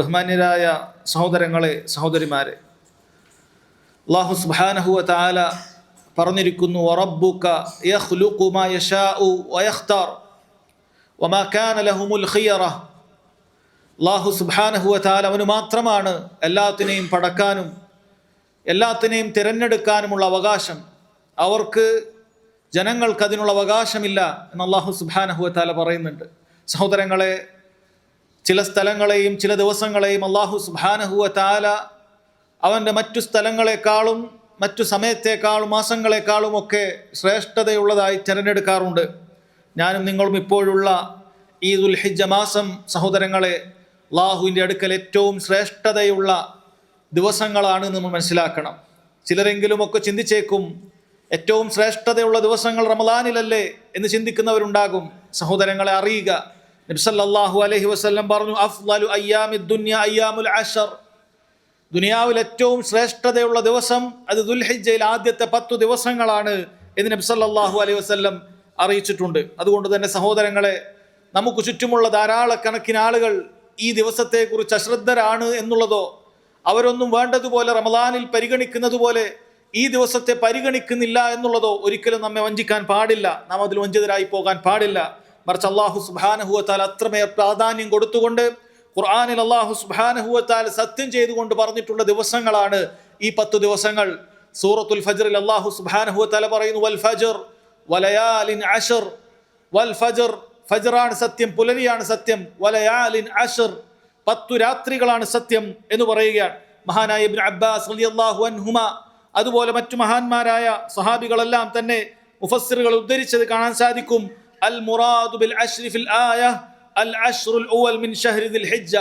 ബഹുമാന്യരായ സഹോദരങ്ങളെ സഹോദരിമാരെ. അള്ളാഹു സുബാനഹു താല പറഞ്ഞിരിക്കുന്നു അള്ളാഹു സുബ്ഹാനഹു താല അവന് മാത്രമാണ് എല്ലാത്തിനെയും പടക്കാനും എല്ലാത്തിനെയും തിരഞ്ഞെടുക്കാനുമുള്ള അവകാശം. അവർക്ക് ജനങ്ങൾക്ക് അതിനുള്ള അവകാശമില്ല എന്ന് അള്ളാഹു സുബ്ഹാനഹു താല പറയുന്നുണ്ട്. സഹോദരങ്ങളെ ചില സ്ഥലങ്ങളെയും ചില ദിവസങ്ങളെയും അള്ളാഹു സുബാനഹുവ താല അവന്റെ മറ്റു സ്ഥലങ്ങളെക്കാളും മറ്റു സമയത്തേക്കാളും മാസങ്ങളെക്കാളും ഒക്കെ ശ്രേഷ്ഠതയുള്ളതായി തിരഞ്ഞെടുക്കാറുണ്ട്. ഞാനും നിങ്ങളും ഇപ്പോഴുള്ള ഈദുൽ ഹിജ്ജ മാസം സഹോദരങ്ങളെ അള്ളാഹുവിന്റെ അടുക്കൽ ഏറ്റവും ശ്രേഷ്ഠതയുള്ള ദിവസങ്ങളാണ് നമ്മൾ മനസ്സിലാക്കണം. ചിലരെങ്കിലുമൊക്കെ ചിന്തിച്ചേക്കും ഏറ്റവും ശ്രേഷ്ഠതയുള്ള ദിവസങ്ങൾ റമദാനിലല്ലേ? എന്ന് ചിന്തിക്കുന്നവരുണ്ടാകും. സഹോദരങ്ങളെ അറിയുക. നബ്സല്ലാഹു അലൈഹി വസല്ലം പറഞ്ഞു അഫ്ലു അയ്യാമി ദുന്യ അയ്യാമുൽ അഷർ. ദുനിയാവിൽ ഏറ്റവും ശ്രേഷ്ഠതയുള്ള ദിവസം അത് ദുൽഹിജയിൽ ആദ്യത്തെ പത്തു ദിവസങ്ങളാണ് എന്ന് നബി നബ്സല്ലാഹു അലൈഹി വസല്ലം അറിയിച്ചിട്ടുണ്ട്. അതുകൊണ്ട് തന്നെ സഹോദരങ്ങളെ നമുക്ക് ചുറ്റുമുള്ള ധാരാളക്കണക്കിന് ആളുകൾ ഈ ദിവസത്തെക്കുറിച്ച് അശ്രദ്ധരാണ് എന്നുള്ളതോ അവരൊന്നും വേണ്ടതുപോലെ റമദാനിൽ പരിഗണിക്കുന്നത് പോലെ ഈ ദിവസത്തെ പരിഗണിക്കുന്നില്ല എന്നുള്ളതോ ഒരിക്കലും നമ്മെ വഞ്ചിക്കാൻ പാടില്ല. നാം അതിൽ വഞ്ചിതരായി പോകാൻ പാടില്ല. മറിച്ച് അള്ളാഹു സുബാനഹുവത്താൽ അത്രമേൽ പ്രാധാന്യം കൊടുത്തുകൊണ്ട് ഖുർആാനിൽ അള്ളാഹു സുബാനഹുവത്താൽ സത്യം ചെയ്തുകൊണ്ട് പറഞ്ഞിട്ടുള്ള ദിവസങ്ങളാണ് ഈ പത്ത് ദിവസങ്ങൾ. സൂറത്തുൽ ഫജറിൽ അള്ളാഹു സുബാനഹുവത്താല പറയുന്നു വൽ ഫജർ വലയാലിൻ അഷർ വൽ ഫജർ ഫജറാണ് സത്യം പുലരിയാണ് സത്യം വലയാലിൻ അഷർ പത്തു രാത്രികളാണ് സത്യം എന്ന് പറയുകയാണ്. മഹാനായ ഇബ്നു അബ്ബാസ് റളിയല്ലാഹു അൻഹുമ അതുപോലെ മറ്റു മഹാന്മാരായ സഹാബികളെല്ലാം തന്നെ മുഫസ്സിറുകൾ ഉദ്ധരിച്ചത് കാണാൻ സാധിക്കും. അൽ മുറാദു ബിൽ الآية ഫിൽ الأول من شهر ذي ഹിജ്ജ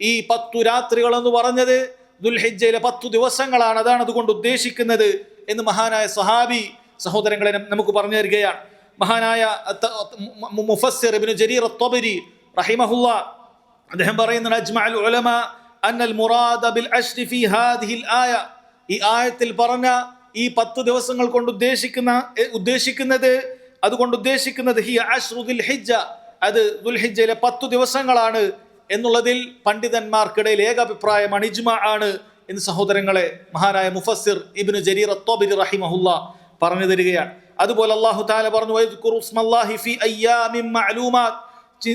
ഈ പത്തു രാത്രികൾ പറഞ്ഞത് ദുൽഹിജ്ജയിലെ പത്തു ദിവസങ്ങളാണ്. അതാണ് അതുകൊണ്ട് ഉദ്ദേശിക്കുന്നത് എന്ന് മഹാനായ സഹാബി സഹോദരങ്ങളെ നമുക്ക് പറഞ്ഞു തരികയാണ്. മഹാനായ മുഫസ്സിർ ഇബ്നു ജരീർ അത്വബരി റഹിമഹുല്ല അദ്ദേഹം പറയുന്നുണ്ട് അജ്മഅൽ ഉലമ അന്നൽ മുറാദ ബിൽ അശ്രി ഫി ഹാദിഹിൽ ആയ. ഈ ആയത്തിൽ പറഞ്ഞ ഈ പത്ത് ദിവസങ്ങൾ കൊണ്ട് ഉദ്ദേശിക്കുന്ന ഉദ്ദേശിക്കുന്നത് അതുകൊണ്ട് ഉദ്ദേശിക്കുന്നത് ഹി അഷ്റുദുൽ ദുൽ ഹിജ്ജ. അത് ദുൽഹിജ്ജയിലെ പത്തു ദിവസങ്ങളാണ് എന്നുള്ളതിൽ പണ്ഡിതന്മാർക്കിടയിൽ ഏകാഭിപ്രായമാണ് ഇജ്മ ആണ് എന്ന് സഹോദരങ്ങളെ മഹാനായ മുഫസിർ ഇബിന് ജരീർ അത്തോബിരി റഹിമഹുല്ല പറഞ്ഞു തരികയാണ്. അതുപോലെ അള്ളാഹു താല പറഞ്ഞു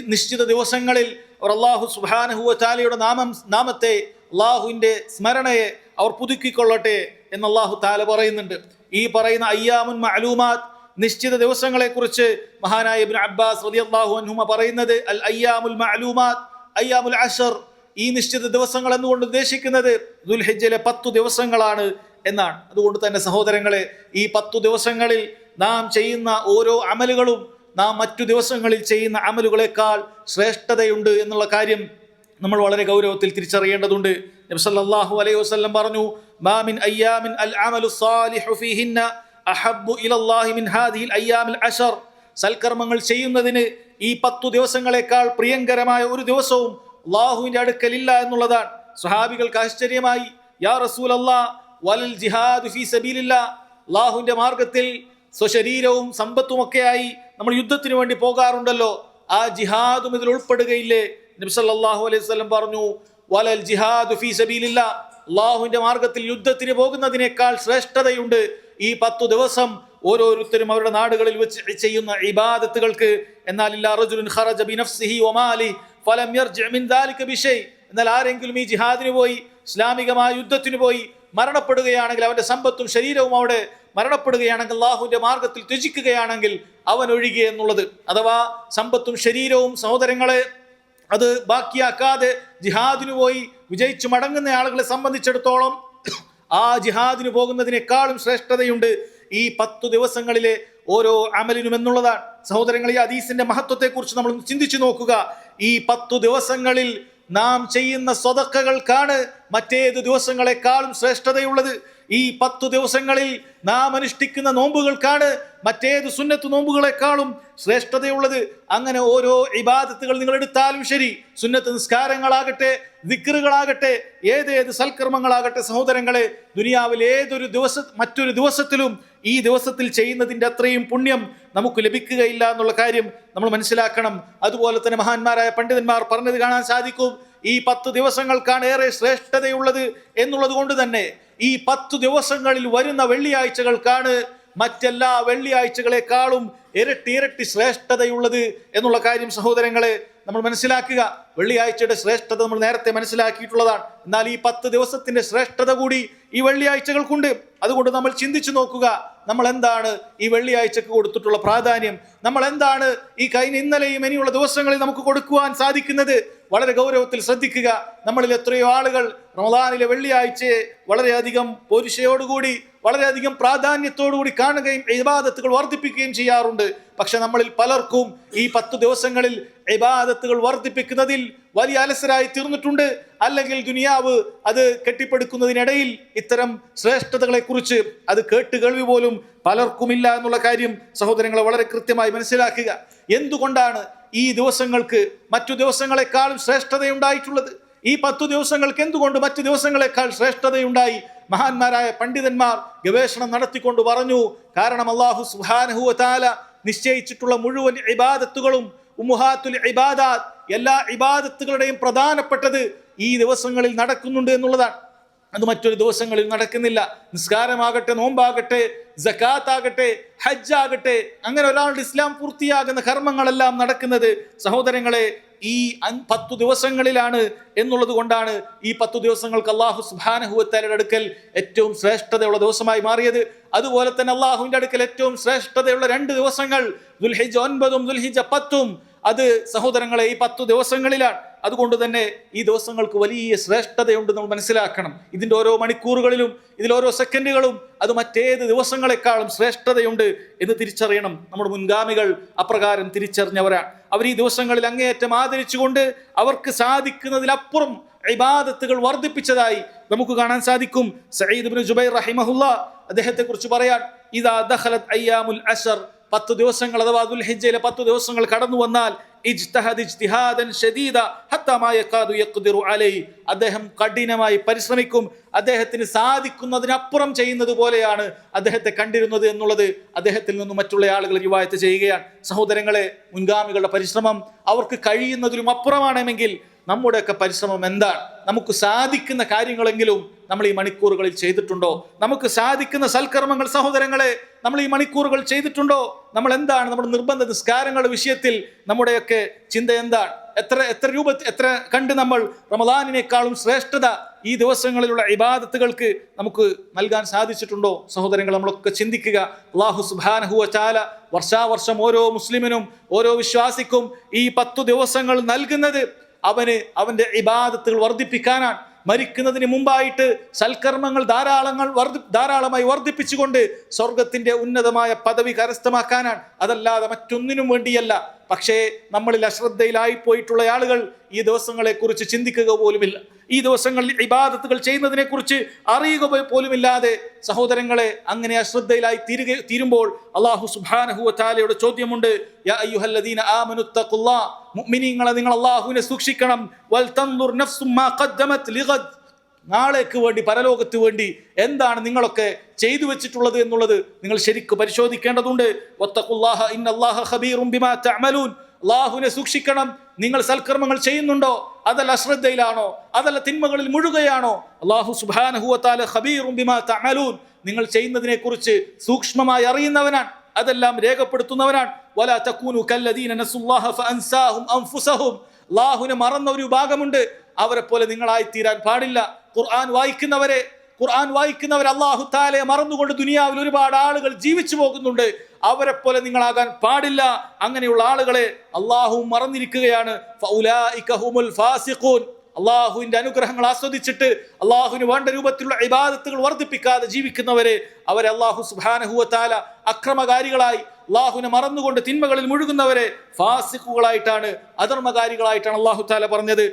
നിശ്ചിത ദിവസങ്ങളിൽ അവർ അള്ളാഹു സുബാനഹുവ താലയുടെ നാമം നാമത്തെ അള്ളാഹുവിന്റെ സ്മരണയെ അവർ പുതുക്കിക്കൊള്ളട്ടെ എന്ന് അള്ളാഹു താല പറയുന്നുണ്ട്. ഈ പറയുന്ന അയ്യാമുൻ മഅലൂമാത്ത് നിശ്ചിത ദിവസങ്ങളെ കുറിച്ച് മഹാനായ ഇബ്നു അബ്ബാസ് റളിയല്ലാഹു അൻഹുമ പറയുന്നത് അൽ അയ്യാമുൽ മഅലൂമാത് അയ്യാമുൽ അഷർ ഈ നിശ്ചിത ദിവസങ്ങൾ എന്നുകൊണ്ട് ഉദ്ദേശിക്കുന്നത് ദുൽഹിജ്ജയിലെ പത്തു ദിവസങ്ങളാണ് എന്നാണ്. അതുകൊണ്ട് തന്നെ സഹോദരങ്ങളെ ഈ പത്തു ദിവസങ്ങളിൽ നാം ചെയ്യുന്ന ഓരോ അമലുകളും നാം മറ്റു ദിവസങ്ങളിൽ ചെയ്യുന്ന അമലുകളെക്കാൾ ശ്രേഷ്ഠതയുണ്ട് എന്നുള്ള കാര്യം നമ്മൾ വളരെ ഗൗരവത്തിൽ തിരിച്ചറിയേണ്ടതുണ്ട്. നബി സല്ലല്ലാഹു അലൈഹി വസല്ലം പറഞ്ഞു മാമിൻ അയ്യാമിൻ അൽ അമലു സാലിഹു ഫീഹിന്ന അഹബ്ബു ഇലല്ലാഹി മിൻ ഹാദിഹിൽ അയ്യാമിൽ അഷർ. സൽക്കർമ്മങ്ങൾ ചെയ്യുന്നതിന് ഈ പത്തു ദിവസങ്ങളെക്കാൾ പ്രിയങ്കരമായ ഒരു ദിവസവും അള്ളാഹുവിന്റെ അടുക്കലില്ല എന്നുള്ളതാണ്. സ്വഹാബികൾക്ക് ആശ്ചര്യമായി യാ റസൂൽ വലൽ ജിഹാദ് ഫി സബീലില്ല അള്ളാഹുവിന്റെ മാർഗത്തിൽ സ്വശരീരവും സമ്പത്തുമൊക്കെയായി നമ്മൾ യുദ്ധത്തിന് വേണ്ടി പോകാറുണ്ടല്ലോ. ആ ജിഹാദും ഇതിൽ ഉൾപ്പെടുകയില്ലേ? നബി സല്ലല്ലാഹു അലൈഹി സ്വലം പറഞ്ഞു വലൽ ജിഹാദ് ഫി സബീലില്ല അള്ളാഹുവിന്റെ മാർഗത്തിൽ യുദ്ധത്തിന് പോകുന്നതിനേക്കാൾ ശ്രേഷ്ഠതയുണ്ട് ഈ പത്തു ദിവസം ഓരോരുത്തരും അവരുടെ നാടുകളിൽ വെച്ച് ചെയ്യുന്ന ഇബാദത്തുകൾക്ക് എന്നാൽ എന്നാൽ ആരെങ്കിലും ഈ ജിഹാദിന് പോയി ഇസ്ലാമികമായ യുദ്ധത്തിന് പോയി മരണപ്പെടുകയാണെങ്കിൽ അവന്റെ സമ്പത്തും ശരീരവും അവിടെ മരണപ്പെടുകയാണെങ്കിൽ അള്ളാഹുവിന്റെ മാർഗത്തിൽ ത്യജിക്കുകയാണെങ്കിൽ അവൻ ഒഴികെ എന്നുള്ളത്. അഥവാ സമ്പത്തും ശരീരവും സഹോദരങ്ങളെ അത് ബാക്കിയാക്കാതെ ജിഹാദിന് പോയി വിജയിച്ചു മടങ്ങുന്ന ആളുകളെ സംബന്ധിച്ചിടത്തോളം ആ ജിഹാദിന് പോകുന്നതിനേക്കാളും ശ്രേഷ്ഠതയുണ്ട് ഈ പത്തു ദിവസങ്ങളിലെ ഓരോ അമലിനും എന്നുള്ളതാണ്. സഹോദരങ്ങൾ ഈ അദീസിന്റെ മഹത്വത്തെക്കുറിച്ച് നമ്മൾ ചിന്തിച്ചു നോക്കുക. ഈ പത്തു ദിവസങ്ങളിൽ നാം ചെയ്യുന്ന സ്വതക്കകൾക്കാണ് മറ്റേത് ദിവസങ്ങളെക്കാളും ശ്രേഷ്ഠതയുള്ളത് ഈ പത്തു ദിവസങ്ങളിൽ നാം അനുഷ്ഠിക്കുന്ന നോമ്പുകൾക്കാണ്. മറ്റേത് സുന്നത്ത് നോമ്പുകളെക്കാളും ശ്രേഷ്ഠതയുള്ളത്. അങ്ങനെ ഓരോ ഇബാദത്തുകൾ നിങ്ങൾ എടുത്താലും ശരി. സുന്നത്ത് നിസ്കാരങ്ങളാകട്ടെ ദിക്റുകളാകട്ടെ ഏതേത് സൽക്കർമ്മങ്ങളാകട്ടെ സഹോദരങ്ങളെ ദുനിയാവിൽ ഏതൊരു ദിവസ മറ്റൊരു ദിവസത്തിലും ഈ ദിവസത്തിൽ ചെയ്യുന്നതിന്റെ അത്രയും പുണ്യം നമുക്ക് ലഭിക്കുകയില്ല എന്നുള്ള കാര്യം നമ്മൾ മനസ്സിലാക്കണം. അതുപോലെ തന്നെ മഹാന്മാരായ പണ്ഡിതന്മാർ പറഞ്ഞത് കാണാൻ സാധിക്കും. ഈ പത്ത് ദിവസങ്ങൾക്കാണ് ഏറെ ശ്രേഷ്ഠതയുള്ളത് എന്നുള്ളത് കൊണ്ട് തന്നെ ഈ പത്ത് ദിവസങ്ങളിൽ വരുന്ന വെള്ളിയാഴ്ചകൾക്കാണ് മറ്റെല്ലാ വെള്ളിയാഴ്ചകളെക്കാളും ഇരട്ടി ഇരട്ടി ശ്രേഷ്ഠതയുള്ളത് എന്നുള്ള കാര്യം സഹോദരങ്ങളെ നമ്മൾ മനസ്സിലാക്കുക. വെള്ളിയാഴ്ചയുടെ ശ്രേഷ്ഠത നമ്മൾ നേരത്തെ മനസ്സിലാക്കിയിട്ടുള്ളതാണ്. എന്നാൽ ഈ പത്ത് ദിവസത്തിന്റെ ശ്രേഷ്ഠത കൂടി ഈ വെള്ളിയാഴ്ചകൾക്കുണ്ട്. അതുകൊണ്ട് നമ്മൾ ചിന്തിച്ചു നോക്കുക. നമ്മൾ എന്താണ് ഈ വെള്ളിയാഴ്ചക്ക് കൊടുത്തിട്ടുള്ള പ്രാധാന്യം? നമ്മൾ എന്താണ് ഈ കഴിഞ്ഞ ഇന്നലെയും ഇനിയുള്ള ദിവസങ്ങളിൽ നമുക്ക് കൊടുക്കുവാൻ സാധിക്കുന്നത്? വളരെ ഗൗരവത്തിൽ ശ്രദ്ധിക്കുക. നമ്മളിൽ എത്രയോ ആളുകൾ റമദാനിലെ വെള്ളിയാഴ്ചയെ വളരെയധികം പോരുഷയോടുകൂടി വളരെയധികം പ്രാധാന്യത്തോടുകൂടി കാണുകയും ഇബാദത്തുകൾ വർദ്ധിപ്പിക്കുകയും ചെയ്യാറുണ്ട്. പക്ഷെ നമ്മളിൽ പലർക്കും ഈ പത്തു ദിവസങ്ങളിൽ ഇബാദത്തുകൾ വർദ്ധിപ്പിക്കുന്നതിൽ വലിയ അലസരായി തീർന്നിട്ടുണ്ട്. അല്ലെങ്കിൽ ദുനിയാവ് അത് കെട്ടിപ്പടുക്കുന്നതിനിടയിൽ ഇത്തരം ശ്രേഷ്ഠതകളെ കുറിച്ച് അത് കേട്ട് കേൾവി പോലും പലർക്കുമില്ല എന്നുള്ള കാര്യം സഹോദരങ്ങളെ വളരെ കൃത്യമായി മനസ്സിലാക്കുക. എന്തുകൊണ്ടാണ് ഈ ദിവസങ്ങൾക്ക് മറ്റു ദിവസങ്ങളെക്കാളും ശ്രേഷ്ഠതയുണ്ടായിട്ടുള്ളത്. ഈ പത്തു ദിവസങ്ങൾക്ക് എന്തുകൊണ്ട് മറ്റു ദിവസങ്ങളെക്കാൾ ശ്രേഷ്ഠതയുണ്ടായി? മഹാന്മാരായ പണ്ഡിതന്മാർ ഗവേഷണം നടത്തിക്കൊണ്ട് പറഞ്ഞു കാരണം അള്ളാഹു സുഹാനഹുല നിശ്ചയിച്ചിട്ടുള്ള മുഴുവൻ ഇബാദത്തുകളും ഉമുഹാത്തുൽ ഇബാദാത്ത് എല്ലാ ഇബാദത്തുകളുടെയും പ്രധാനപ്പെട്ടത് ഈ ദിവസങ്ങളിൽ നടക്കുന്നുണ്ട് എന്നുള്ളതാണ്. അത് മറ്റൊരു ദിവസങ്ങളിൽ നടക്കുന്നില്ല. നിസ്കാരമാകട്ടെ നോമ്പാകട്ടെ ജക്കാത്ത് ആകട്ടെ ഹജ്ജ് ആകട്ടെ അങ്ങനെ ഒരാളുടെ ഇസ്ലാം പൂർത്തിയാകുന്ന കർമ്മങ്ങളെല്ലാം നടക്കുന്നത് സഹോദരങ്ങളെ ഈ പത്തു ദിവസങ്ങളിലാണ് എന്നുള്ളത് കൊണ്ടാണ് ഈ പത്തു ദിവസങ്ങൾക്ക് അള്ളാഹു സുബാനഹുവത്താലയുടെ അടുക്കൽ ഏറ്റവും ശ്രേഷ്ഠതയുള്ള ദിവസമായി മാറിയത്. അതുപോലെ തന്നെ അള്ളാഹുവിന്റെ അടുക്കൽ ഏറ്റവും ശ്രേഷ്ഠതയുള്ള രണ്ട് ദിവസങ്ങൾ ദുൽഹിജ ഒൻപതും ദുൽഹിജ പത്തും. അത് സഹോദരങ്ങളെ ഈ പത്തു ദിവസങ്ങളിലാണ് അതുകൊണ്ട് തന്നെ ഈ ദിവസങ്ങൾക്ക് വലിയ ശ്രേഷ്ഠതയുണ്ട് നമ്മൾ മനസ്സിലാക്കണം. ഇതിന്റെ ഓരോ മണിക്കൂറുകളിലും ഇതിലോരോ സെക്കൻഡുകളും അത് മറ്റേത് ദിവസങ്ങളെക്കാളും ശ്രേഷ്ഠതയുണ്ട് എന്ന് തിരിച്ചറിയണം നമ്മുടെ മുൻഗാമികൾ അപ്രകാരം തിരിച്ചറിഞ്ഞവരാണ്. അവർ ഈ ദിവസങ്ങളിൽ അങ്ങേയറ്റം ആദരിച്ചുകൊണ്ട് അവർക്ക് സാധിക്കുന്നതിലപ്പുറം ഇബാദത്തുകൾ വർദ്ധിപ്പിച്ചതായി നമുക്ക് കാണാൻ സാധിക്കും. സയ്യിദ് ഇബ്നു ജുബൈർ റഹിമഹുല്ല അദ്ദേഹത്തെ കുറിച്ച് പറയാൻ ഇതാ ദഹലത് അയ്യാമുൽ അശർ. പത്ത് ദിവസങ്ങൾ അഥവാ ദുൽഹിജ്ജയിലെ പത്ത് ദിവസങ്ങൾ കടന്നു വന്നാൽ അദ്ദേഹം കഠിനമായി പരിശ്രമിക്കും. അദ്ദേഹത്തിന് സാധിക്കുന്നതിനപ്പുറം ചെയ്യുന്നത് പോലെയാണ് അദ്ദേഹത്തെ കണ്ടിരുന്നത് എന്നുള്ളത് അദ്ദേഹത്തിൽ നിന്നും മറ്റുള്ള ആളുകൾ റിവായത്ത് ചെയ്യുകയാണ്. സഹോദരങ്ങളെ മുൻഗാമികളുടെ പരിശ്രമം അവർക്ക് കഴിയുന്നതിലും അപ്പുറമാണെങ്കിൽ നമ്മുടെയൊക്കെ പരിശ്രമം എന്താണ്? നമുക്ക് സാധിക്കുന്ന കാര്യങ്ങളെങ്കിലും നമ്മൾ ഈ മണിക്കൂറുകളിൽ ചെയ്തിട്ടുണ്ടോ? നമുക്ക് സാധിക്കുന്ന സൽക്കർമ്മങ്ങൾ സഹോദരങ്ങളെ നമ്മൾ ഈ മണിക്കൂറുകൾ ചെയ്തിട്ടുണ്ടോ? നമ്മൾ എന്താണ് നമ്മുടെ നിർബന്ധ നിസ്കാരങ്ങളുടെ വിഷയത്തിൽ നമ്മുടെയൊക്കെ ചിന്ത എന്താണ്? എത്ര എത്ര രൂപ എത്ര കണ്ട് നമ്മൾ റമദാനിനേക്കാളും ശ്രേഷ്ഠത ഈ ദിവസങ്ങളിലുള്ള ഇബാദത്തുകൾക്ക് നമുക്ക് നൽകാൻ സാധിച്ചിട്ടുണ്ടോ? സഹോദരങ്ങൾ നമ്മളൊക്കെ ചിന്തിക്കുക. അള്ളാഹു സുബാനഹുവ ചാല വർഷാവർഷം ഓരോ മുസ്ലിമിനും ഓരോ വിശ്വാസിക്കും ഈ പത്തു ദിവസങ്ങൾ നൽകുന്നത് അവന് അവന്റെ ഇബാദത്തുകൾ വർദ്ധിപ്പിക്കാനാണ്. മരിക്കുന്നതിന് മുമ്പായിട്ട് സൽക്കർമ്മങ്ങൾ ധാരാളങ്ങൾ വർദ്ധി ധാരാളമായി വർദ്ധിപ്പിച്ചുകൊണ്ട് സ്വർഗത്തിന്റെ ഉന്നതമായ പദവി കരസ്ഥമാക്കാനാണ്. അതല്ലാതെ മറ്റൊന്നിനും വേണ്ടിയല്ല. പക്ഷേ നമ്മളിൽ അശ്രദ്ധയിലായി പോയിട്ടുള്ള ആളുകൾ ഈ ദിവസങ്ങളെ കുറിച്ച് ചിന്തിക്കുക പോലുമില്ല. ഈ ദിവസങ്ങളിൽ ഇബാദത്തുകൾ ചെയ്യുന്നതിനെക്കുറിച്ച് അറിയുക പോലുമില്ലാതെ സഹോദരങ്ങളെ അങ്ങനെ അശ്രദ്ധയിലായി തീരുക തീരുമ്പോൾ അള്ളാഹു സുബാനഹുവ താലയുടെ ചോദ്യമുണ്ട് മുഅ്മിനീങ്ങളെ നിങ്ങൾ അള്ളാഹുവിനെ സൂക്ഷിക്കണം വൽ ഖദ്ദമത് നാളേക്ക് വേണ്ടി പരലോകത്ത് വേണ്ടി എന്താണ് നിങ്ങളൊക്കെ ചെയ്തു വെച്ചിട്ടുള്ളത് എന്നുള്ളത് നിങ്ങൾ ശരിക്കും പരിശോധിക്കേണ്ടതുണ്ട്. അള്ളാഹുവിനെ സൂക്ഷിക്കണം. നിങ്ങൾ സൽക്കർമ്മങ്ങൾ ചെയ്യുന്നുണ്ടോ? അതല്ല അശ്രദ്ധയിലാണോ? അതല്ല തിന്മകളിൽ മുഴുകയാണോ? അള്ളാഹു സുബാനഹുവത്താല ബിമാ നിങ്ങൾ ചെയ്യുന്നതിനെ കുറിച്ച് സൂക്ഷ്മമായി അറിയുന്നവനാണ്. അതെല്ലാം രേഖപ്പെടുത്തുന്നവനാണ്. വലാ കല്ലദീന അൻഫുസഹും. അള്ളാഹുവിനെ മറന്ന ഒരു ഭാഗമുണ്ട്. അവരെ പോലെ നിങ്ങളായി തീരാൻ പാടില്ല. ഖുർആൻ വായിക്കുന്നവരെ ഖുർആൻ വായിക്കുന്നവർ അള്ളാഹു താലയെ മറന്നുകൊണ്ട് ദുനിയാവിൽ ഒരുപാട് ആളുകൾ ജീവിച്ചു പോകുന്നുണ്ട്. അവരെ പോലെ നിങ്ങളാകാൻ പാടില്ല. അങ്ങനെയുള്ള ആളുകളെ അള്ളാഹു മറന്നിരിക്കുകയാണ്. അള്ളാഹുവിന്റെ അനുഗ്രഹങ്ങൾ ആസ്വദിച്ചിട്ട് അള്ളാഹുവിന് വേണ്ട രൂപത്തിലുള്ള ഇബാദത്തുകൾ വർദ്ധിപ്പിക്കാതെ ജീവിക്കുന്നവരെ അവരെ അള്ളാഹു സുബാനഹുവത്താല അക്രമകാരികളായി അള്ളാഹുവിനെ മറന്നുകൊണ്ട് തിന്മകളിൽ മുഴുകുന്നവരെ ഫാസിഖുകളായിട്ടാണ് അധർമ്മകാരികളായിട്ടാണ് അള്ളാഹു പറഞ്ഞത്.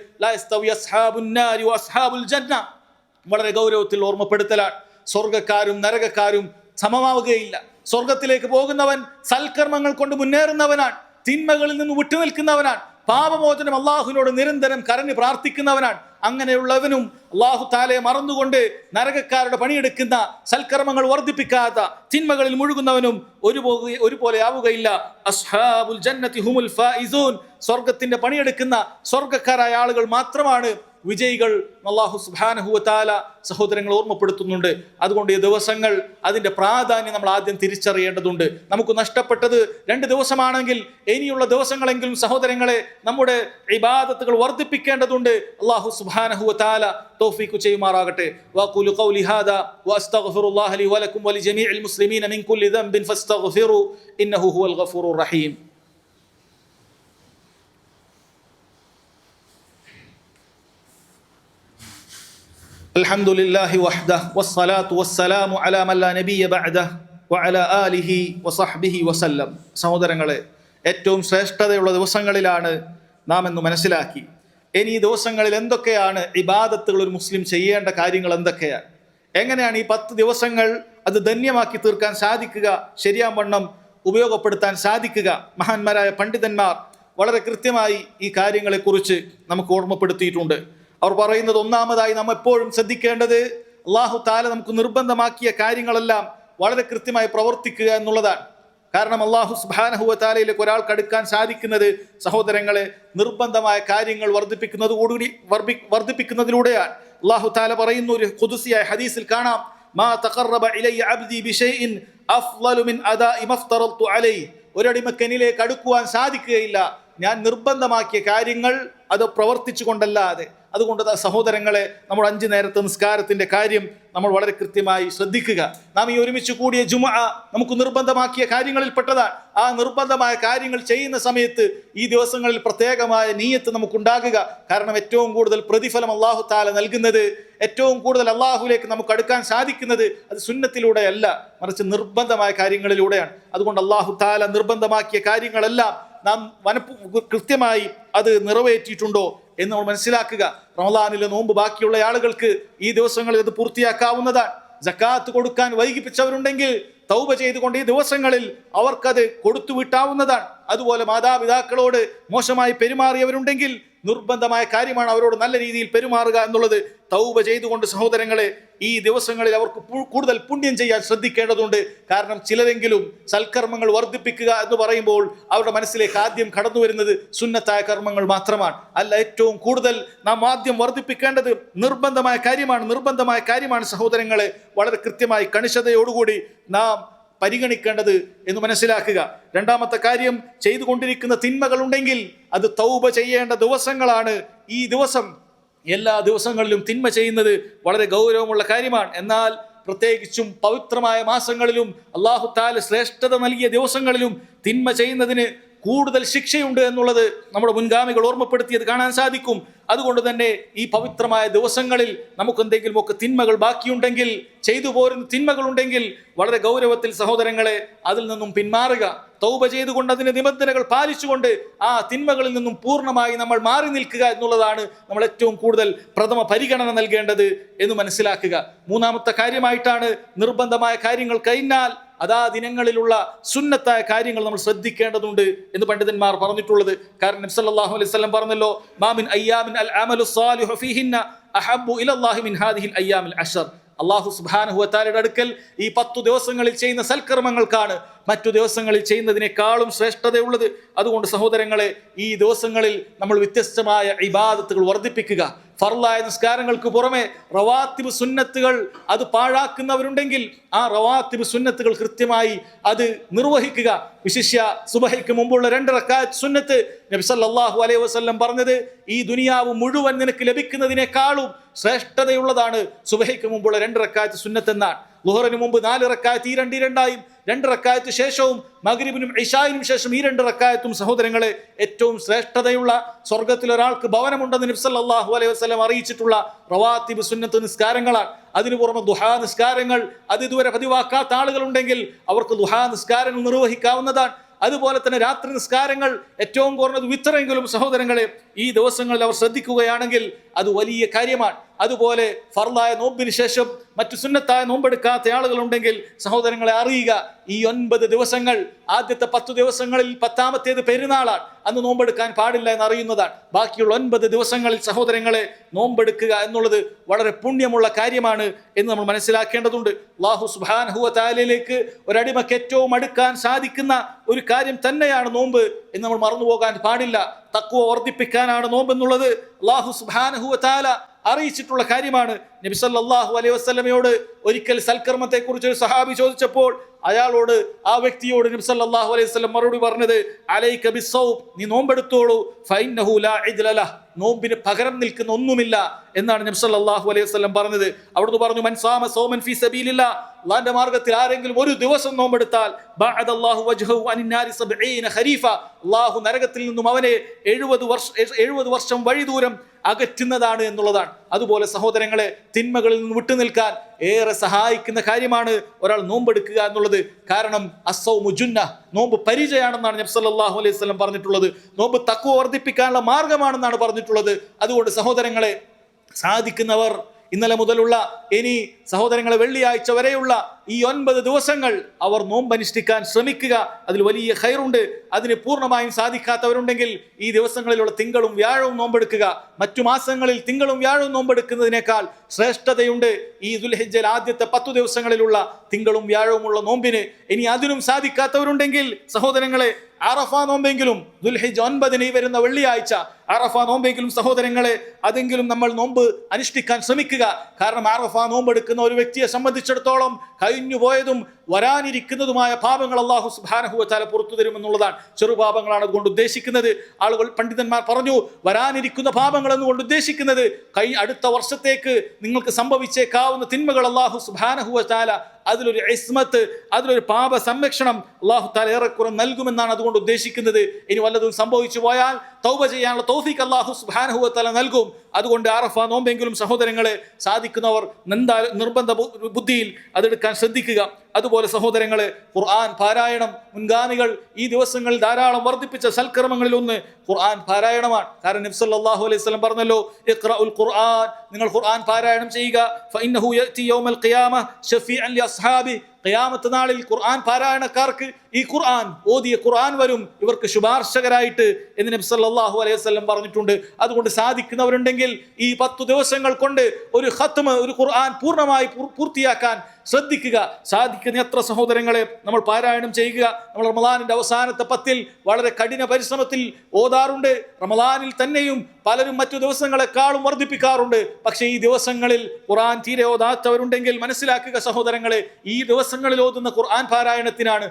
വളരെ ഗൗരവത്തിൽ ഓർമ്മപ്പെടുത്തലാണ്. സ്വർഗക്കാരും നരകക്കാരും സമമാവുകയില്ല. സ്വർഗത്തിലേക്ക് പോകുന്നവൻ സൽക്കർമ്മങ്ങൾ കൊണ്ട് മുന്നേറുന്നവനാണ്. തിന്മകളിൽ നിന്ന് വിട്ടുനിൽക്കുന്നവനാണ്. പാപമോചനം അള്ളാഹുവിനോട് നിരന്തരം കരഞ്ഞ് പ്രാർത്ഥിക്കുന്നവനാണ്. അങ്ങനെയുള്ളവനും അള്ളാഹു താലയെ മറന്നുകൊണ്ട് നരകക്കാരുടെ പണിയെടുക്കുന്ന സൽക്കർമ്മങ്ങൾ വർദ്ധിപ്പിക്കാത്ത തിന്മകളിൽ മുഴുകുന്നവനും ഒരു ഒരുപോലെ ആവുകയില്ല. അസ്ഹാബുൽ ജന്നത്തി ഹുമുൽ ഫൈസൂൻ സ്വർഗത്തിന്റെ പണിയെടുക്കുന്ന സ്വർഗക്കാരായ ആളുകൾ മാത്രമാണ് വിജയികൾ അള്ളാഹു സുബാനഹുവത്താല സഹോദരങ്ങൾ ഓർമ്മപ്പെടുത്തുന്നുണ്ട്. അതുകൊണ്ട് ഈ ദിവസങ്ങൾ അതിന്റെ പ്രാധാന്യം നമ്മൾ ആദ്യം തിരിച്ചറിയേണ്ടതുണ്ട്. നമുക്ക് നഷ്ടപ്പെട്ടത് രണ്ട് ദിവസമാണെങ്കിൽ ഇനിയുള്ള ദിവസങ്ങളെങ്കിലും സഹോദരങ്ങളെ നമ്മുടെ ഇബാദത്തുകൾ വർദ്ധിപ്പിക്കേണ്ടതുണ്ട്. അള്ളാഹു സുബാനഹുവത്താല തോഫീക്ക് ചെയ്യുമാറാകട്ടെ. വലിജമീഇൽ മുസ്ലിമീന മിൻ കുല്ലി ദംബിൻ ഫസ്തഗ്ഫിറു ഇന്നഹു ഹുവൽ ഗഫൂറുർ റഹീം. الحمد لله وحده والصلاة والسلام على من لا نبي بعده وعلى آله وصحبه وسلم സഹോദരങ്ങളെ ഏറ്റവും ശ്രേഷ്ഠതയുള്ള ദിവസങ്ങളിലാണ് നാം എന്ന് മനസ്സിലാക്കി ഇനി ഈ ദിവസങ്ങളിൽ എന്തൊക്കെയാണ് ഇബാദത്തുകൾ ഒരു മുസ്ലിം ചെയ്യേണ്ട കാര്യങ്ങൾ എന്തൊക്കെയാണ് എങ്ങനെയാണ് ഈ പത്ത് ദിവസങ്ങൾ അത് ധന്യമാക്കി തീർക്കാൻ സാധിക്കുക ശരിയാം വണ്ണം ഉപയോഗപ്പെടുത്താൻ സാധിക്കുക മഹാന്മാരായ പണ്ഡിതന്മാർ വളരെ കൃത്യമായി ഈ കാര്യങ്ങളെക്കുറിച്ച് നമുക്ക് ഓർമ്മപ്പെടുത്തിയിട്ടുണ്ട് അവർ പറയുന്നത് ഒന്നാമതായി നാം എപ്പോഴും ശ്രദ്ധിക്കേണ്ടത് അള്ളാഹു താല നമുക്ക് നിർബന്ധമാക്കിയ കാര്യങ്ങളെല്ലാം വളരെ കൃത്യമായി പ്രവർത്തിക്കുക എന്നുള്ളതാണ്. കാരണം അള്ളാഹു സുബാനഹുവ താലയിലേക്ക് ഒരാൾക്ക് അടുക്കാൻ സാധിക്കുന്നത് സഹോദരങ്ങളെ നിർബന്ധമായ കാര്യങ്ങൾ വർദ്ധിപ്പിക്കുന്നതോടുകൂടി വർദ്ധി വർദ്ധിപ്പിക്കുന്നതിലൂടെയാണ്. അള്ളാഹു താല പറയുന്ന ഒരു കുതുസിയായ ഹദീസിൽ കാണാം മാ തഖറബ ഇലയ്യ അബ്ദി ബിഷൈഇൻ അഫ്ളലു മിൻ അദാഇ മഫ്തറത്തു അലൈഹി. ഒരടിമക്കനിലേക്ക് അടുക്കുവാൻ സാധിക്കുകയില്ല. ഞാൻ നിർബന്ധമാക്കിയ കാര്യങ്ങൾ അത് പ്രവർത്തിച്ചു കൊണ്ടല്ലാതെ അതുകൊണ്ട് സഹോദരങ്ങളെ നമ്മൾ അഞ്ചു നേരത്തെ നിസ്കാരത്തിന്റെ കാര്യം നമ്മൾ വളരെ കൃത്യമായി ശ്രദ്ധിക്കുക. നാം ഈ ഒരുമിച്ച് കൂടിയ ജുമ നമുക്ക് നിർബന്ധമാക്കിയ കാര്യങ്ങളിൽ പെട്ടതാണ്. ആ നിർബന്ധമായ കാര്യങ്ങൾ ചെയ്യുന്ന സമയത്ത് ഈ ദിവസങ്ങളിൽ പ്രത്യേകമായ നീയത്ത് നമുക്കുണ്ടാകുക. കാരണം ഏറ്റവും കൂടുതൽ പ്രതിഫലം അള്ളാഹു താല നൽകുന്നത് ഏറ്റവും കൂടുതൽ അള്ളാഹുലേക്ക് നമുക്ക് അടുക്കാൻ സാധിക്കുന്നത് അത് സുന്നത്തിലൂടെയല്ല മറിച്ച് നിർബന്ധമായ കാര്യങ്ങളിലൂടെയാണ്. അതുകൊണ്ട് അള്ളാഹു താല നിർബന്ധമാക്കിയ കാര്യങ്ങളെല്ലാം നാം വനപ്പ് കൃത്യമായി അത് നിറവേറ്റിയിട്ടുണ്ടോ എന്ന് നമ്മൾ മനസ്സിലാക്കുക. റമദാനിലെ നോമ്പ് ബാക്കിയുള്ള ആളുകൾക്ക് ഈ ദിവസങ്ങളിൽ അത് പൂർത്തിയാക്കാവുന്നതാണ്. ജക്കാത്ത് കൊടുക്കാൻ വൈകിപ്പിച്ചവരുണ്ടെങ്കിൽ തൗബ ചെയ്തുകൊണ്ട് ഈ ദിവസങ്ങളിൽ അവർക്കത് കൊടുത്തു വിട്ടാവുന്നതാണ് അതുപോലെ മാതാപിതാക്കളോട് മോശമായി പെരുമാറിയവരുണ്ടെങ്കിൽ നിർബന്ധമായ കാര്യമാണ് അവരോട് നല്ല രീതിയിൽ പെരുമാറുക എന്നുള്ളത് തൗബ ചെയ്തുകൊണ്ട് സഹോദരങ്ങളെ ഈ ദിവസങ്ങളിൽ അവർക്ക് കൂടുതൽ പുണ്യം ചെയ്യാൻ ശ്രദ്ധിക്കേണ്ടതുണ്ട്. കാരണം ചിലരെങ്കിലും സൽക്കർമ്മങ്ങൾ വർദ്ധിപ്പിക്കുക എന്ന് പറയുമ്പോൾ അവരുടെ മനസ്സിലേക്ക് ആദ്യം കടന്നു വരുന്നത് സുന്നത്തായ കർമ്മങ്ങൾ മാത്രമാണ്. അല്ല ഏറ്റവും കൂടുതൽ നാം ആദ്യം വർദ്ധിപ്പിക്കേണ്ടത് നിർബന്ധമായ കാര്യമാണ്. നിർബന്ധമായ കാര്യമാണ് സഹോദരങ്ങളെ വളരെ കൃത്യമായി കണിശതയോടുകൂടി നാം പരിഗണിക്കേണ്ടത് എന്ന് മനസ്സിലാക്കുക. രണ്ടാമത്തെ കാര്യം ചെയ്തുകൊണ്ടിരിക്കുന്ന തിന്മകളുണ്ടെങ്കിൽ അത് തൗബ ചെയ്യേണ്ട ദിവസങ്ങളാണ്. ഈ ദിവസം എല്ലാ ദിവസങ്ങളിലും തിന്മ ചെയ്യുന്നത് വളരെ ഗൗരവമുള്ള കാര്യമാണ്. എന്നാൽ പ്രത്യേകിച്ചും പവിത്രമായ മാസങ്ങളിലും അള്ളാഹു താല ശ്രേഷ്ഠത നൽകിയ ദിവസങ്ങളിലും തിന്മ ചെയ്യുന്നതിന് കൂടുതൽ ശിക്ഷയുണ്ട് എന്നുള്ളത് നമ്മുടെ മുൻഗാമികൾ ഓർമ്മപ്പെടുത്തിയത് കാണാൻ സാധിക്കും. അതുകൊണ്ട് തന്നെ ഈ പവിത്രമായ ദിവസങ്ങളിൽ നമുക്ക് എന്തെങ്കിലുമൊക്കെ തിന്മകൾ ബാക്കിയുണ്ടെങ്കിൽ ചെയ്തു പോരുന്ന തിന്മകളുണ്ടെങ്കിൽ വളരെ ഗൗരവത്തിൽ സഹോദരങ്ങളെ അതിൽ നിന്നും പിന്മാറുക. തൗപ ചെയ്തുകൊണ്ട് അതിന്റെ നിബന്ധനകൾ പാലിച്ചുകൊണ്ട് ആ തിന്മകളിൽ നിന്നും പൂർണമായി നമ്മൾ മാറി നിൽക്കുക എന്നുള്ളതാണ് നമ്മൾ ഏറ്റവും കൂടുതൽ പ്രഥമ പരിഗണന നൽകേണ്ടത് എന്ന് മനസ്സിലാക്കുക. മൂന്നാമത്തെ കാര്യമായിട്ടാണ് നിർബന്ധമായ കാര്യങ്ങൾ കഴിഞ്ഞാൽ അതാ ദിനങ്ങളിലുള്ള സുന്നത്തായ കാര്യങ്ങൾ നമ്മൾ ശ്രദ്ധിക്കേണ്ടതുണ്ട് എന്ന് പണ്ഡിതന്മാർ പറഞ്ഞിട്ടുള്ളത്. കാരണം നബ്സല്ലാഹു അലൈഹി സ്വലം പറഞ്ഞല്ലോ മാമിൻ അയ്യാമിൻ അൽ അമലു സാലിഹു ഫീഹിന്ന അഹബ്ബു ഇലല്ലാഹി മിൻ ഹാദിഹിൽ അയ്യാമിൽ അഷർ അള്ളാഹു സുബ്ഹാനഹു വതആലയുടെ അടുക്കൽ ഈ പത്തു ദിവസങ്ങളിൽ ചെയ്യുന്ന സൽക്കർമ്മങ്ങൾക്കാണ് മറ്റു ദിവസങ്ങളിൽ ചെയ്യുന്നതിനേക്കാളും ശ്രേഷ്ഠതയുള്ളത്. അതുകൊണ്ട് സഹോദരങ്ങളെ ഈ ദിവസങ്ങളിൽ നമ്മൾ വ്യത്യസ്തമായ ഇബാദത്തുകൾ വർദ്ധിപ്പിക്കുക. ഫർലായ നിസ്കാരങ്ങൾക്ക് പുറമെ റവാത്തിബ് സുന്നത്തുകൾ അത് പാഴാക്കുന്നവരുണ്ടെങ്കിൽ ആ റവാത്തിബ് സുന്നത്തുകൾ കൃത്യമായി അത് നിർവഹിക്കുക. വിശിഷ്യ സുബഹയ്ക്ക് മുമ്പുള്ള രണ്ട് റക്കാത്ത് സുന്നത്ത് നബി സല്ലല്ലാഹു അലൈഹി വസല്ലം പറഞ്ഞത് ഈ ദുനിയാവ് മുഴുവൻ നിനക്ക് ലഭിക്കുന്നതിനേക്കാളും ശ്രേഷ്ഠതയുള്ളതാണ് സുബഹയ്ക്ക് മുമ്പുള്ള രണ്ട് റക്കാത്ത് സുന്നത്ത് എന്നാണ്. ലുഹറിന് മുമ്പ് നാല് റക്കായത്ത് ഈ രണ്ട് രണ്ടായും രണ്ട് റക്കായത്ത് ശേഷവും മഗ്രിബിനും ഇഷായിനും ശേഷം ഈ രണ്ട് റക്കായത്തും സഹോദരങ്ങളെ ഏറ്റവും ശ്രേഷ്ഠതയുള്ള സ്വർഗത്തിൽ ഒരാൾക്ക് ഭവനമുണ്ടെന്ന് നിബ്സല്ലാഹു അലൈഹി വസ്ലം അറിയിച്ചിട്ടുള്ള റവാത്തിബ് സുന്നത്ത് നിസ്കാരങ്ങളാണ്. അതിനു പുറമെ ദുഹാ നിസ്കാരങ്ങൾ അത് ഇതുവരെ പതിവാക്കാത്ത ആളുകളുണ്ടെങ്കിൽ അവർക്ക് ദുഹാ നിസ്കാരങ്ങൾ നിർവഹിക്കാവുന്നതാണ്. അതുപോലെ തന്നെ രാത്രി നിസ്കാരങ്ങൾ ഏറ്റവും കുറഞ്ഞത് വിത്തറെങ്കിലും സഹോദരങ്ങളെ ഈ ദിവസങ്ങളിൽ അവർ ശ്രദ്ധിക്കുകയാണെങ്കിൽ അത് വലിയ കാര്യമാണ്. അതുപോലെ ഫർലായ നോമ്പിന് ശേഷം മറ്റു സുന്നത്തായ നോമ്പെടുക്കാത്ത ആളുകളുണ്ടെങ്കിൽ സഹോദരങ്ങളെ അറിയുക ഈ ഒൻപത് ദിവസങ്ങൾ ആദ്യത്തെ പത്തു ദിവസങ്ങളിൽ പത്താമത്തേത് പെരുന്നാളാണ്. അന്ന് നോമ്പെടുക്കാൻ പാടില്ല എന്ന് അറിയുന്നതാണ്. ബാക്കിയുള്ള ഒൻപത് ദിവസങ്ങളിൽ സഹോദരങ്ങളെ നോമ്പെടുക്കുക എന്നുള്ളത് വളരെ പുണ്യമുള്ള കാര്യമാണ് എന്ന് നമ്മൾ മനസ്സിലാക്കേണ്ടതുണ്ട്. അള്ളാഹു സുബാൻഹുവ താലയിലേക്ക് ഒരടിമക്ക് ഏറ്റവും അടുക്കാൻ സാധിക്കുന്ന ഒരു കാര്യം തന്നെയാണ് നോമ്പ് എന്ന് നമ്മൾ മറന്നു പോകാൻ പാടില്ല. തക്കുവ വർദ്ധിപ്പിക്കാനാണ് നോമ്പ് എന്നുള്ളത് സുഹാൻ ഹുവ താല അറിയിച്ചിട്ടുള്ള കാര്യമാണ്. നബി സല്ലല്ലാഹു അലൈഹി വസല്ലമയോട് ഒരിക്കൽ സൽക്കർമ്മത്തെ കുറിച്ച് ഒരു സഹാബി ചോദിച്ചപ്പോൾ അയാളോട് ആ വ്യക്തിയോട് നബി സല്ലല്ലാഹു അലൈഹി വസ്ലം മറുപടി പറഞ്ഞത് അലൈക ബിസ്സൗബ് നീ നോമ്പെടുത്തോളൂ ഫൈൻ ലാ നോമ്പിന് പകരം നിൽക്കുന്ന ഒന്നുമില്ല എന്നാണ് നബി സല്ലല്ലാഹു അലൈഹി വസ്ലം പറഞ്ഞത്. അവിടുന്ന് പറഞ്ഞു മൻസാമ സോമൻ ഫി സബീലില്ല അള്ളാന്റെ മാർഗത്തിൽ ആരെങ്കിലും ഒരു ദിവസം നോമ്പെടുത്താൽ അള്ളാഹു നരകത്തിൽ നിന്നും അവനെ എഴുപത് വർഷം എഴുപത് വർഷം വഴി ദൂരം അകറ്റുന്നതാണ് എന്നുള്ളതാണ്. അതുപോലെ സഹോദരങ്ങളെ തിന്മകളിൽ നിന്ന് വിട്ടുനിൽക്കാൻ ഏറെ സഹായിക്കുന്ന കാര്യമാണ് ഒരാൾ നോമ്പെടുക്കുക എന്നുള്ളത്. കാരണം അസൗ മുജുന്ന നോമ്പ് പരിചയമാണെന്നാണ് നബി സല്ലല്ലാഹു അലൈഹി സ്വലം പറഞ്ഞിട്ടുള്ളത്. നോമ്പ് തക്കുവ വർദ്ധിപ്പിക്കാനുള്ള മാർഗമാണെന്നാണ് പറഞ്ഞിട്ടുള്ളത്. അതുകൊണ്ട് സഹോദരങ്ങളെ സാധിക്കുന്നവർ ഇന്നലെ മുതലുള്ള ഇനി സഹോദരങ്ങളെ വെള്ളിയാഴ്ച വരെയുള്ള ഈ ഒൻപത് ദിവസങ്ങൾ അവർ നോമ്പനുഷ്ഠിക്കാൻ ശ്രമിക്കുക. അതിൽ വലിയ ഹൈറുണ്ട് അതിന് പൂർണമായും സാധിക്കാത്തവരുണ്ടെങ്കിൽ ഈ ദിവസങ്ങളിലുള്ള തിങ്കളും വ്യാഴവും നോമ്പെടുക്കുക. മറ്റു മാസങ്ങളിൽ തിങ്കളും വ്യാഴവും നോമ്പെടുക്കുന്നതിനേക്കാൾ ശ്രേഷ്ഠതയുണ്ട്. ഈ ദുൽഹജ്ജൽ ആദ്യത്തെ പത്തു ദിവസങ്ങളിലുള്ള തിങ്കളും വ്യാഴവുമുള്ള നോമ്പിന് ഇനി അതിനും സാധിക്കാത്തവരുണ്ടെങ്കിൽ സഹോദരങ്ങളെ അറഫ നോമ്പെങ്കിലും ദുൽഹിജ് ഒൻപതിന് ഈ വരുന്ന വെള്ളിയാഴ്ച അറഫ നോമ്പെങ്കിലും സഹോദരങ്ങളെ അതെങ്കിലും നമ്മൾ നോമ്പ് അനുഷ്ഠിക്കാൻ ശ്രമിക്കുക. കാരണം അറഫ നോമ്പെടുക്കുന്ന ഒരു വ്യക്തിയെ സംബന്ധിച്ചിടത്തോളം കഴിഞ്ഞു പോയതും വരാനിരിക്കുന്നതുമായ പാപങ്ങൾ അള്ളാഹു സുബാനഹുവച്ചാല പുറത്തു തരുമെന്നുള്ളതാണ്. ചെറുപാപങ്ങളാണ് അതുകൊണ്ട് ഉദ്ദേശിക്കുന്നത്. ആളുകൾ പണ്ഡിതന്മാർ പറഞ്ഞു വരാനിരിക്കുന്ന പാപങ്ങൾ എന്നുകൊണ്ട് ഉദ്ദേശിക്കുന്നത്. കൈ അടുത്ത വർഷത്തേക്ക് നിങ്ങൾക്ക് സംഭവിച്ചേക്കാവുന്ന തിന്മകൾ അള്ളാഹു സുബാനഹുവച്ചാല അതിലൊരു ഇസ്മത്ത് അതിലൊരു പാപ സംരക്ഷണം അള്ളാഹു താല ഏറെക്കുറെ നൽകുമെന്നാണ് അതുകൊണ്ട് ഉദ്ദേശിക്കുന്നത്. ഇനി വല്ലതും സംഭവിച്ചു പോയാൽ തൗബ ചെയ്യാനുള്ള തൗഫീഖ് അള്ളാഹു സുബാനഹുവത്തല നൽകും. അതുകൊണ്ട് ആറഫ നോമ്പെങ്കിലും സഹോദരങ്ങളെ സാധിക്കുന്നവർ നിർബന്ധ ബുദ്ധിയിൽ അതെടുക്കാൻ ശ്രദ്ധിക്കുക. അതുപോലെ സഹോദരങ്ങളെ ഖുർആൻ പാരായണം മുൻഗാമികൾ ഈ ദിവസങ്ങളിൽ ധാരാളം വർദ്ധിപ്പിച്ച സൽക്കർമ്മങ്ങളിൽ ഒന്ന് ഖുർആൻ പാരായണമാണ്. കാരണം നബി സല്ലല്ലാഹു അലൈഹി സ്വലം പറഞ്ഞല്ലോ ഇഖ്റഉൽ ഖുർആൻ നിങ്ങൾ ഖുർആൻ പാരായണം ചെയ്യുക ഫഇന്നഹു യഅതി യൗമൽ ഖിയാമ ഷഫീഅൻ ലി അസ്ഹാബി ഖിയാമത്ത് നാളിൽ ഖുർആൻ പാരായണക്കാർക്ക് ഈ ഖുർആൻ ഓതിയ ഖുർആൻ വരും. ഇവർക്ക് ശുപാർശകരായിട്ട് എന്ന് നബി സല്ലല്ലാഹു അലൈഹി വസല്ലം പറഞ്ഞിട്ടുണ്ട്. അതുകൊണ്ട് സാധിക്കുന്നവരുണ്ടെങ്കിൽ ഈ പത്തു ദിവസങ്ങൾ കൊണ്ട് ഒരു ഖത്മ് ഒരു ഖുർആൻ പൂർണമായി പൂർത്തിയാക്കാൻ ശ്രദ്ധിക്കുക. സാധിക്കുന്ന എത്ര സഹോദരങ്ങളെ നമ്മൾ പാരായണം ചെയ്യുക. നമ്മൾ റമദാനിന്റെ അവസാനത്തെ പത്തിൽ വളരെ കഠിന പരിശ്രമത്തിൽ ഓതാറുണ്ട്. റമദാനിൽ തന്നെയും പലരും മറ്റു ദിവസങ്ങളെക്കാളും വർദ്ധിപ്പിക്കാറുണ്ട്. പക്ഷേ ഈ ദിവസങ്ങളിൽ ഖുർആൻ തീരെ ഓതാത്തവരുണ്ടെങ്കിൽ മനസ്സിലാക്കുക സഹോദരങ്ങളെ ഈ ദിവസങ്ങളിൽ ഓതുന്ന ഖുർആൻ പാരായണത്തിനാണ്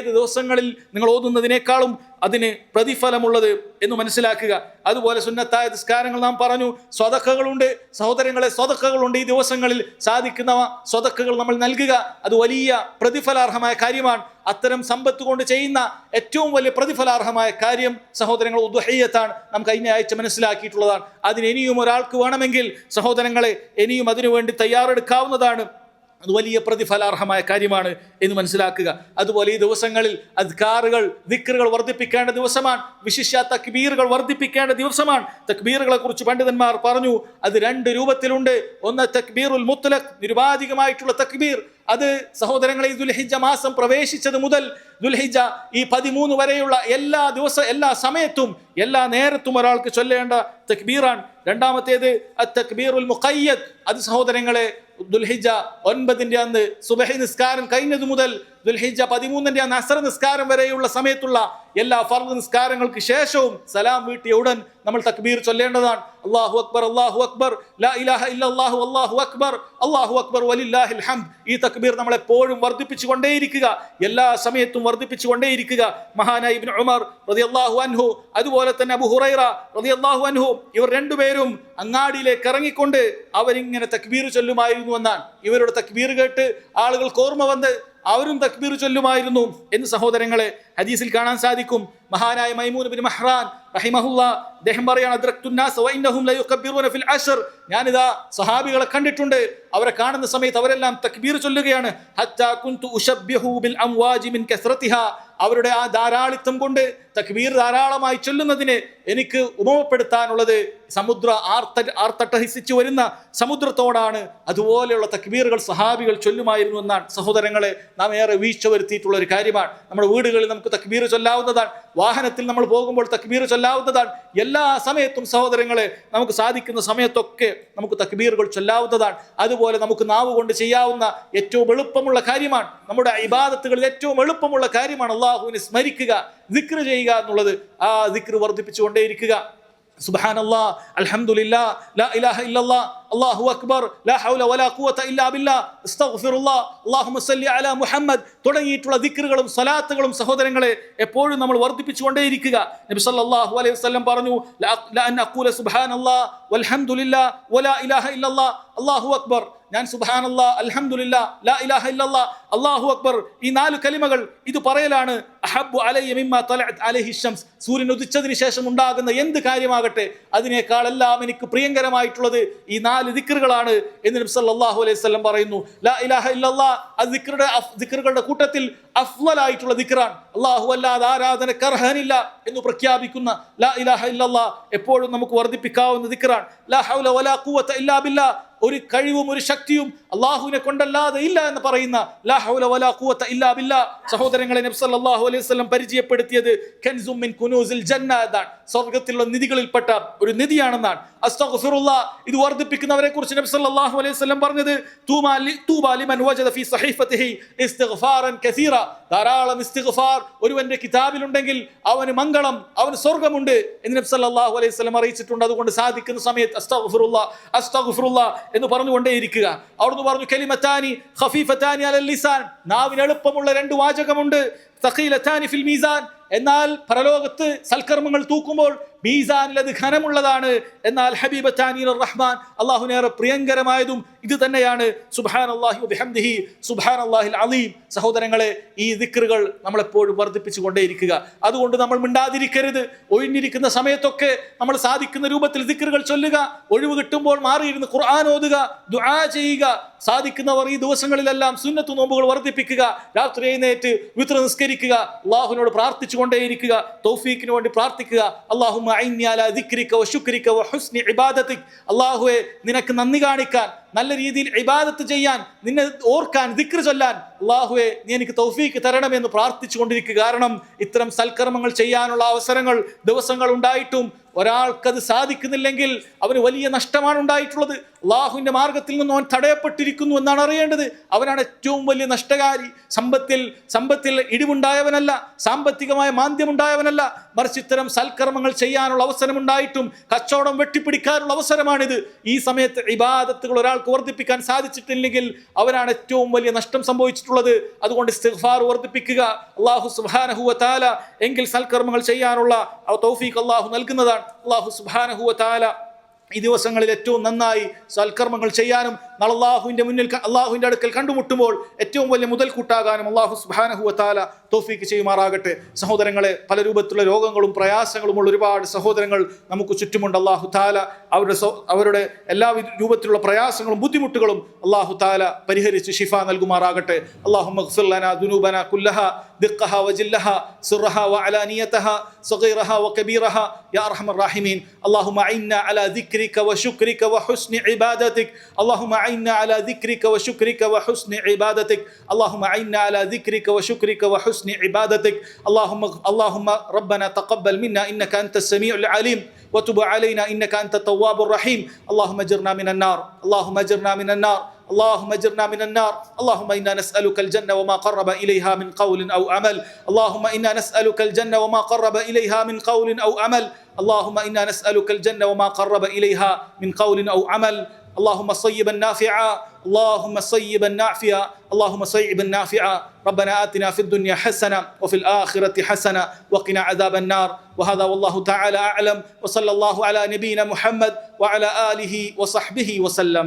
മറ്റേത് ദിവസങ്ങളിൽ നിങ്ങൾ ഓതുന്നതിനേക്കാളും അതിന് പ്രതിഫലമുള്ളത് എന്ന് മനസ്സിലാക്കുക. അതുപോലെ സുന്നത്തായ നിസ്കാരങ്ങൾ നാം പറഞ്ഞു സ്വതക്കകളുണ്ട് സഹോദരങ്ങളെ സ്വതക്കകളുണ്ട്. ഈ ദിവസങ്ങളിൽ സാധിക്കുന്ന സ്വതക്കകൾ നമ്മൾ നൽകുക. അത് വലിയ പ്രതിഫലാർഹമായ കാര്യമാണ്. അത്തരം സമ്പത്ത് കൊണ്ട് ചെയ്യുന്ന ഏറ്റവും വലിയ പ്രതിഫലാർഹമായ കാര്യം സഹോദരങ്ങൾ ഉദ്ഹയ്യത്താണ്. നാം കഴിഞ്ഞ ആഴ്ച മനസ്സിലാക്കിയിട്ടുള്ളതാണ്. അതിന് ഇനിയും ഒരാൾക്ക് വേണമെങ്കിൽ സഹോദരങ്ങളെ ഇനിയും അതിനുവേണ്ടി തയ്യാറെടുക്കാവുന്നതാണ്. അത് വലിയ പ്രതിഫലാർഹമായ കാര്യമാണ് എന്ന് മനസ്സിലാക്കുക. അതുപോലെ ഈ ദിവസങ്ങളിൽ അദ്കാറുകൾ ദിക്കറുകൾ വർദ്ധിപ്പിക്കേണ്ട ദിവസമാണ്. വിശിഷ്യ തക്ബീറുകൾ വർദ്ധിപ്പിക്കേണ്ട ദിവസമാണ്. തക്ബീറുകളെ കുറിച്ച് പണ്ഡിതന്മാർ പറഞ്ഞു അത് രണ്ട് രൂപത്തിലുണ്ട്. ഒന്ന് തക്ബീറുൽ മുത്തലഖ് നിരുപാധികമായിട്ടുള്ള തക്ബീർ. അത് സഹോദരങ്ങളെ ദുൽഹിജ മാസം പ്രവേശിച്ചത് മുതൽ ദുൽഹിജ ഈ പതിമൂന്ന് വരെയുള്ള എല്ലാ ദിവസം എല്ലാ സമയത്തും എല്ലാ നേരത്തും ഒരാൾക്ക് ചൊല്ലേണ്ട തക്ബീറാണ്. രണ്ടാമത്തേത് തക്ബീറുൽ മുഖയ്യദ്. അത് സഹോദരങ്ങളെ ദുൽഹിജ ഒൻപതിന്റെ അന്ന് സുബഹി നിസ്കാരം കഴിഞ്ഞതു മുതൽ ദുൽഹിജ പതിമൂന്നിന്റെ അന്ന് നസർ നിസ്കാരം വരെയുള്ള സമയത്തുള്ള എല്ലാ ഫർദ് നിസ്കാരങ്ങൾക്ക് ശേഷവും സലാം വീട്ടിയ ഉടൻ നമ്മൾ തക്ബീർ ചൊല്ലേണ്ടതാണ്. അള്ളാഹു അക്ബർ അള്ളാഹു അക്ബർ ലാ ഇലാഹ ഇല്ലല്ലാഹു അല്ലാഹു അക്ബർ അള്ളാഹു അക്ബർ വലില്ലാഹിൽ ഹംദ്. ഈ തക്ബീർ നമ്മൾ എപ്പോഴും വർദ്ധിപ്പിച്ചു കൊണ്ടേയിരിക്കുക എല്ലാ സമയത്തും വർദ്ധിപ്പിച്ചു കൊണ്ടേയിരിക്കുക മഹാനായ ഇബ്നു ഉമർ അള്ളാഹു അൻഹു അതുപോലെ തന്നെ അബു ഹുറൈറ റതി അള്ളാഹു അൻഹു ഇവർ രണ്ടുപേരും അങ്ങാടിയിലേക്ക് ഇറങ്ങിക്കൊണ്ട് അവരിങ്ങനെ തക്ബീർ ചൊല്ലുമായിരുന്നു എന്നാണ്. ഇവരുടെ തക്ബീർ കേട്ട് ആളുകൾ ഓർമ്മ വന്ന് അവരും തക്ബീർ ചൊല്ലുമായിരുന്നു എന്ന് സഹോദരങ്ങളെ ഹദീസിൽ കാണാൻ സാധിക്കും. മഹാനായ മൈമൂൻ ബിൻ മഹ്റാൻ റഹിമഹുല്ല അദ്ദേഹം പറയാണ് ഞാനിതാ സഹാബികളെ കണ്ടിട്ടുണ്ട്. അവരെ കാണുന്ന സമയത്ത് അവരെല്ലാം തക്ബീർ ചൊല്ലുകയാണ്. അവരുടെ ആ ധാരാളിത്തം കൊണ്ട് തക്ബീർ ധാരാളമായി ചൊല്ലുന്നതിനെ എനിക്ക് ഉപമപ്പെടുത്താനുള്ളത് സമുദ്ര ആർത്ത ആർത്തട്ടഹിസിച്ചു വരുന്ന സമുദ്രത്തോടാണ്. അതുപോലെയുള്ള തക്ബീറുകൾ സഹാബികൾ ചൊല്ലുമായിരുന്നു എന്നാണ്. സഹോദരങ്ങളെ നാം ഏറെ വീഴ്ച വരുത്തിയിട്ടുള്ള ഒരു കാര്യമാണ്. നമ്മുടെ വീടുകളിൽ നമുക്ക് തക്ബീർ ചൊല്ലാവുന്നതാണ്. വാഹനത്തിൽ നമ്മൾ പോകുമ്പോൾ തക്ബീർ ചൊല്ലാവുന്നതാണ്. എല്ലാ സമയത്തും സഹോദരങ്ങളെ നമുക്ക് സാധിക്കുന്ന സമയത്തൊക്കെ നമുക്ക് തക്ബീറുകൾ ചൊല്ലാവുന്നതാണ്. അതുപോലെ നമുക്ക് നാവ് കൊണ്ട് ചെയ്യാവുന്ന ഏറ്റവും എളുപ്പമുള്ള കാര്യമാണ്. നമ്മുടെ ഇബാദത്തുകളിൽ ഏറ്റവും എളുപ്പമുള്ള കാര്യമാണ് അള്ളാഹുവിനെ സ്മരിക്കുക. ദിക്ർ ചെയ്യുക എന്നുള്ളത് ആ ദിക്ർ വർദ്ധിപ്പിച്ചുകൊണ്ടേയിരിക്കുക. സുബാൻ അല്ലാ അൽഹംദുലില്ലാ ലാ ഇലാഹ ഇല്ലല്ലാ അള്ളാഹു അക്ബർ ലാ ഹൗല വലാ ഖുവത ഇല്ലാ ബില്ലാ അസ്തഗ്ഫിറുല്ലാ അലാ മുഹമ്മദ് തുടങ്ങിയിട്ടുള്ള ദിക്റുകളും സലാത്തുകളും സഹോദരങ്ങളെ എപ്പോഴും നമ്മൾ വർദ്ധിപ്പിച്ചുകൊണ്ടേയിരിക്കുക. നബി സല്ലല്ലാഹു അലൈഹി വസല്ലം പറഞ്ഞു ലാ അൻ അഖൂല സുബ്ഹാനല്ലാ വൽഹംദുലില്ലാ വലാ ഇലാഹ ഇല്ലല്ലാ അല്ലാഹു അക്ബർ. ഞാൻ സുബ്ഹാനല്ലാ അൽഹംദുലില്ലാ ലാ ഇലാഹ ഇല്ലല്ലാ അള്ളാഹു അക്ബർ. ഈ നാല് കലിമകൾ ഇത് പറയലാണ്. അഹബ്ബു അലയ്യ മിമ്മ തലഅത് അലഹി ശംസ്. സൂര്യൻ ഉദിച്ചതിന് ശേഷം ഉണ്ടാകുന്ന എന്ത് കാര്യമാകട്ടെ? അതിനേക്കാളെല്ലാം എനിക്ക് പ്രിയങ്കരമായിട്ടുള്ളത് ഈ നാല് ദിക്കറുകളാണ് എന്ന് നബി സല്ലല്ലാഹു അലൈഹി വസല്ലം പറയുന്നു. ലാ ഇലാഹ ഇല്ലല്ലാഹ്. അത് ദിക്റുടെ ദിക്റുകളുടെ കൂട്ടത്തിൽ അഫ്ളലായിട്ടുള്ള ദിക്റാണ്. അല്ലാഹു അല്ലാതെ ആരാധന അർഹനില്ല എന്ന് പ്രഖ്യാപിക്കുന്ന ലാ ഇലാഹ ഇല്ലല്ലാ എപ്പോഴും നമുക്ക് വർദ്ധിപ്പിക്കാവുന്ന ദിക്റാണ്. ലാ ഹൗല വലാ ഖുവത ഇല്ലാ ബില്ലാ. ഒരു കഴിവും ഒരു ശക്തിയും അള്ളാഹുവിനെ കൊണ്ടല്ലാതെ ഇല്ല എന്ന് പറയുന്ന വലാ ഖുവത ഇല്ലാ ബില്ലാ. സഹോദരങ്ങളെ നബി സല്ലല്ലാഹു അലൈഹി വസല്ലം പരിചയപ്പെടുത്തിയത് മിൻ കുനൂസിൽ നിധികളിൽപ്പെട്ട ഒരു നിധിയാണെന്നാണ്. ഇത് വർദ്ധിപ്പിക്കുന്നവരെ കുറിച്ച് നബി സല്ലല്ലാഹു അലൈഹി വസല്ലം പറഞ്ഞത് തൂമാ തൂബാ ലിമൻ വജദ കസീറ. ധാരാളം ഇസ്തിഗ്ഫാർ ഒരുവന്റെ കിതാബിലുണ്ടെങ്കിൽ അവന് മംഗളം അവന് സ്വർഗമുണ്ട് എന്ന് നബി സല്ലല്ലാഹു അലൈഹി വസല്ലം അറിയിച്ചിട്ടുണ്ട്. അതുകൊണ്ട് സാധിക്കുന്ന സമയത്ത് എന്ന് പറഞ്ഞുകൊണ്ടേയിരിക്കുക. അവിടുന്ന് പറഞ്ഞു കെലിമത്താനി ഖഫീഫത്താനി അലൽ ലിസാൻ. നാവിന് എളുപ്പമുള്ള രണ്ട് വാചകമുണ്ട്. തഖീലത്താനി ഫിൽ മീസാൻ. എന്നാൽ പരലോകത്ത് സൽക്കർമ്മങ്ങൾ തൂക്കുമ്പോൾ മീസാനിൽ അത് ഖനമുള്ളതാണ് എന്നാൽ താനീർ റഹ്മാൻ അള്ളാഹുനേറെ പ്രിയങ്കരമായതും ഇത് തന്നെയാണ്. സുബാൻ അള്ളാഹി സുബാൻ അള്ളാഹിൽ അലീം. സഹോദരങ്ങളെ ഈ ദിക്റുകൾ നമ്മളെപ്പോഴും വർദ്ധിപ്പിച്ചു കൊണ്ടേയിരിക്കുക അതുകൊണ്ട് നമ്മൾ മിണ്ടാതിരിക്കരുത്. ഒഴിഞ്ഞിരിക്കുന്ന സമയത്തൊക്കെ നമ്മൾ സാധിക്കുന്ന രൂപത്തിൽ ദിക്റുകൾ ചൊല്ലുക. ഒഴിവ് കിട്ടുമ്പോൾ മാറിയിരുന്ന് ഖുർആൻ ഓതുക ദുആ ചെയ്യുക. സാധിക്കുന്നവർ ഈ ദിവസങ്ങളിലെല്ലാം സുന്നത്തു നോമ്പുകൾ വർദ്ധിപ്പിക്കുക. രാത്രി എഴുന്നേറ്റ് വിത്ര നിസ്കരിക്കുക. അള്ളാഹുവിനോട് പ്രാർത്ഥിച്ചുകൊണ്ടേയിരിക്കുക. തൗഫീഖിന് വേണ്ടി പ്രാർത്ഥിക്കുക. അള്ളാഹു അള്ളാഹുവെ നിനക്ക് നന്ദി കാണിക്കാൻ നല്ല രീതിയിൽ ഇബാദത്ത് ചെയ്യാൻ നിന്നെ ഓർക്കാൻ ദിക്ര ചൊല്ലാൻ അള്ളാഹുവെ നീ എനിക്ക് തൗഫീക്ക് തരണമെന്ന് പ്രാർത്ഥിച്ചു കൊണ്ടിരിക്കുക കാരണം ഇത്തരം സൽക്കർമ്മങ്ങൾ ചെയ്യാനുള്ള അവസരങ്ങൾ ദിവസങ്ങൾ ഉണ്ടായിട്ടും ഒരാൾക്കത് സാധിക്കുന്നില്ലെങ്കിൽ അവന് വലിയ നഷ്ടമാണ് ഉണ്ടായിട്ടുള്ളത്. അള്ളാഹുവിന്റെ മാർഗത്തിൽ നിന്നും അവൻ തടയപ്പെട്ടിരിക്കുന്നു എന്നാണ് അറിയേണ്ടത്. അവനാണ് ഏറ്റവും വലിയ നഷ്ടകാരി. സമ്പത്തിൽ സമ്പത്തിൽ ഇടിവുണ്ടായവനല്ല സാമ്പത്തികമായ മാന്ദ്യമുണ്ടായവനല്ല. മറിച്ച് ഇത്തരം സൽക്കർമ്മങ്ങൾ ചെയ്യാനുള്ള അവസരമുണ്ടായിട്ടും കച്ചവടം വെട്ടിപ്പിടിക്കാനുള്ള അവസരമാണിത്. ഈ സമയത്ത് ഇബാദത്തുകൾ ഒരാൾക്ക് വർദ്ധിപ്പിക്കാൻ സാധിച്ചിട്ടില്ലെങ്കിൽ അവനാണ് ഏറ്റവും വലിയ നഷ്ടം സംഭവിച്ചിട്ടുള്ളത്. അതുകൊണ്ട് ഇസ്തിഗ്ഫാർ വർദ്ധിപ്പിക്കുക. അള്ളാഹു സുബാനഹുവ താല എങ്കിൽ സൽക്കർമ്മങ്ങൾ ചെയ്യാനുള്ള തൗഫീഖ് അള്ളാഹു നൽകുന്നതാണ്. അള്ളാഹു സുബാനഹുവ താല ഈ ദിവസങ്ങളിൽ ഏറ്റവും നന്നായി സൽക്കർമ്മങ്ങൾ ചെയ്യാനും നാളെ അള്ളാഹുവിന്റെ മുന്നിൽ അള്ളാഹുവിന്റെ അടുക്കൽ കണ്ടുമുട്ടുമ്പോൾ ഏറ്റവും വലിയ മുതൽക്കൂട്ടാകാനും അള്ളാഹു സുബാനഹുവത്താല തോഫീക്ക് ചെയ്യുമാറാകട്ടെ. സഹോദരങ്ങളെ പല രൂപത്തിലുള്ള രോഗങ്ങളും പ്രയാസങ്ങളും ഉള്ള ഒരുപാട് സഹോദരങ്ങൾ നമുക്ക് ചുറ്റുമുണ്ട് അള്ളാഹു താല. അവരുടെ അവരുടെ എല്ലാ രൂപത്തിലുള്ള പ്രയാസങ്ങളും ബുദ്ധിമുട്ടുകളും അള്ളാഹു താല പരിഹരിച്ച് ഷിഫ നൽകുമാറാകട്ടെ. അള്ളാഹു മഖ്സുല്ലന ദുനൂബന കുല്ലഹ ദിഖഹ വജില്ലഹ സിറഹ വ അലാനിയതഹ സഗീറഹ വ കബീറഹ. യാ അർഹമർ റാഹിമീൻ അള്ളാഹു മഇന്ന അലാ ദിക്രിക വ ശുക്രിക വ ഹുസ്നി ഇബാദതിക് അള്ളാഹു أعنا على ذكرك وشكرك وحسن عبادتك. اللهم أعنا على ذكرك وشكرك وحسن عبادتك. اللهم اللهم ربنا تقبل منا إنك أنت السميع العليم. وتب علينا إنك أنت التواب الرحيم. اللهم اجرنا من النار. اللهم اجرنا من النار. اللهم اجرنا من النار. اللهم إنا نسألك الجنة وما قرب إليها من قول أو عمل. اللهم إنا نسألك الجنة وما قرب إليها من قول أو عمل. اللهم إنا نسألك الجنة وما قرب إليها من قول أو عمل. اللهم صيبا نافعا اللهم صيبا نافعا اللهم صيبا نافعا. ربنا آتنا في الدنيا حسنة وفي الآخرة حسنة وقنا عذاب النار. وهذا والله تعالى أعلم. وصلى الله على نبينا محمد وعلى آله وصحبه وسلم.